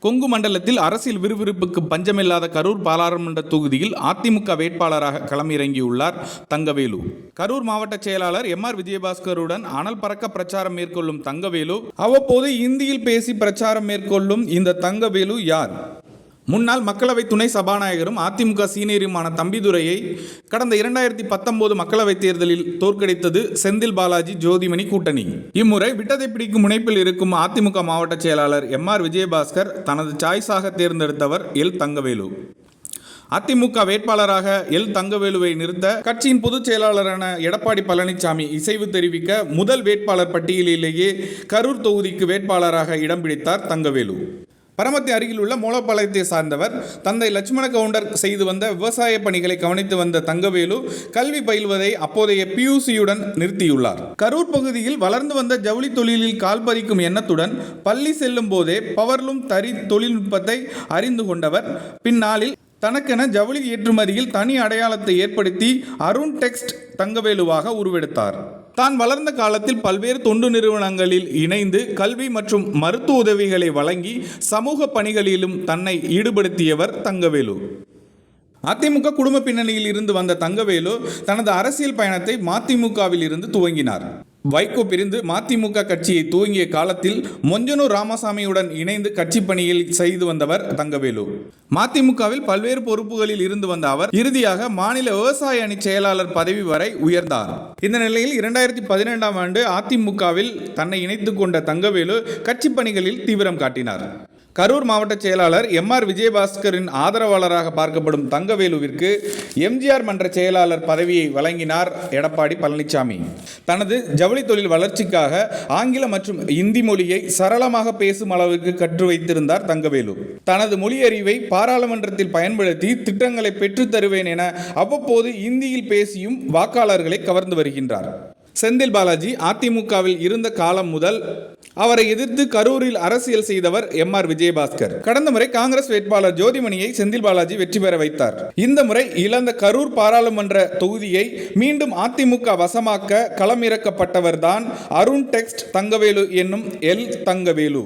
கொங்கு மண்டலத்தில் அரசியல் விறுவிறுப்புக்கு பஞ்சமில்லாத கரூர் பாராளுமன்ற தொகுதியில் அதிமுக வேட்பாளராக களமிறங்கியுள்ளார் தங்கவேலு. கரூர் மாவட்ட செயலாளர் எம் ஆர் விஜயபாஸ்கருடன் அனல் பறக்க பிரச்சாரம் மேற்கொள்ளும் தங்கவேலு. அவ்வப்போது இந்தியில் பேசி பிரச்சாரம் மேற்கொள்ளும் இந்த தங்கவேலு யார்? முன்னாள் மக்களவை துணை சபாநாயகரும் அதிமுக சீனியருமான தம்பிதுரையை கடந்த இரண்டாயிரத்தி பத்தொன்பது மக்களவைத் தேர்தலில் தோற்கடித்தது செந்தில் பாலாஜி ஜோதிமணி கூட்டணி. இம்முறை விட்டதை பிடிக்கும் முனைப்பில் இருக்கும் அதிமுக மாவட்ட செயலாளர் எம் ஆர் விஜயபாஸ்கர் தனது சாய்ஸாக தேர்ந்தெடுத்தவர் எல் தங்கவேலு. அதிமுக வேட்பாளராக எல் தங்கவேலுவை நிறுத்த கட்சியின் பொதுச் செயலாளரான எடப்பாடி பழனிசாமி இசைவு தெரிவிக்க முதல் வேட்பாளர் பட்டியலிலேயே கரூர் தொகுதிக்கு வேட்பாளராக இடம் பிடித்தார் தங்கவேலு. பரமத்தி அருகில் உள்ள மூலப்பாளையத்தை சார்ந்தவர். தந்தை லட்சுமண கவுண்டர் செய்து வந்த விவசாய பணிகளை கவனித்து வந்த தங்கவேலு கல்வி பயில்வதை அப்போதைய பியூசியுடன் நிறுத்தியுள்ளார். கரூர் பகுதியில் வளர்ந்து வந்த ஜவுளி தொழிலில் கால் பதிக்கும் எண்ணத்துடன் பள்ளி செல்லும் போதே பவர்லூம் தறி தொழில்நுட்பத்தை அறிந்து கொண்டவர். பின்னாளில் தனக்கென ஜவுளி ஏற்றுமதியில் தனி அடையாளத்தை ஏற்படுத்தி அருண் டெக்ஸ்ட் தங்கவேலுவாக உருவெடுத்தார். தான் வளர்ந்த காலத்தில் பல்வேறு தொண்டு நிறுவனங்களில் இணைந்து கல்வி மற்றும் மருத்துவ உதவிகளை வழங்கி சமூக பணிகளிலும் தன்னை ஈடுபடுத்தியவர் தங்கவேலு. அதிமுக குடும்ப பின்னணியில் இருந்து வந்த தங்கவேலு தனது அரசியல் பயணத்தை மதிமுகவில் இருந்து துவங்கினார். வைகோ பிரிந்து மதிமுக கட்சியை துவங்கிய காலத்தில் மொஞ்சனூர் ராமசாமியுடன் இணைந்து கட்சி பணியில் செய்து வந்தவர் தங்கவேலு. மதிமுகவில் பல்வேறு பொறுப்புகளில் இருந்து வந்த அவர் இறுதியாக மாநில விவசாய அணி செயலாளர் பதவி வரை உயர்ந்தார். இந்த நிலையில் இரண்டாயிரத்தி பதினெண்டாம் ஆண்டு அதிமுகவில் தன்னை இணைத்துக் கொண்ட தங்கவேலு கட்சி பணிகளில் தீவிரம் காட்டினார். கரூர் மாவட்ட செயலாளர் எம் ஆர் விஜயபாஸ்கரின் ஆதரவாளராக பார்க்கப்படும் தங்கவேலுவிற்கு எம்ஜிஆர் மன்ற செயலாளர் பதவியை வழங்கினார் எடப்பாடி பழனிசாமி தனது ஜவுளி தொழில் வளர்ச்சிக்காக ஆங்கிலம் மற்றும் இந்தி மொழியை சரளமாக பேசும் அளவுக்கு கற்று வைத்திருந்தார் தங்கவேலு. தனது மொழி அறிவை பாராளுமன்றத்தில் பயன்படுத்தி திட்டங்களை பெற்றுத் தருவேன் என அவ்வப்போது இந்தியில் பேசியும் வாக்காளர்களை கவர்ந்து வருகின்றார். செந்தில் பாலாஜி அதிமுகவில் இருந்த காலம் முதல் அவரை எதிர்த்து கரூரில் அரசியல் செய்தவர் எம் ஆர் விஜயபாஸ்கர். கடந்த முறை காங்கிரஸ் வேட்பாளர் ஜோதிமணியை செந்தில் பாலாஜி வெற்றி பெற வைத்தார். இந்த முறை இழந்த கரூர் பாராளுமன்ற தொகுதியை மீண்டும் அதிமுக வசமாக்க களமிறக்கப்பட்டவர்தான் அருண் டெக்ஸ்ட் தங்கவேலு என்னும் எல் தங்கவேலு.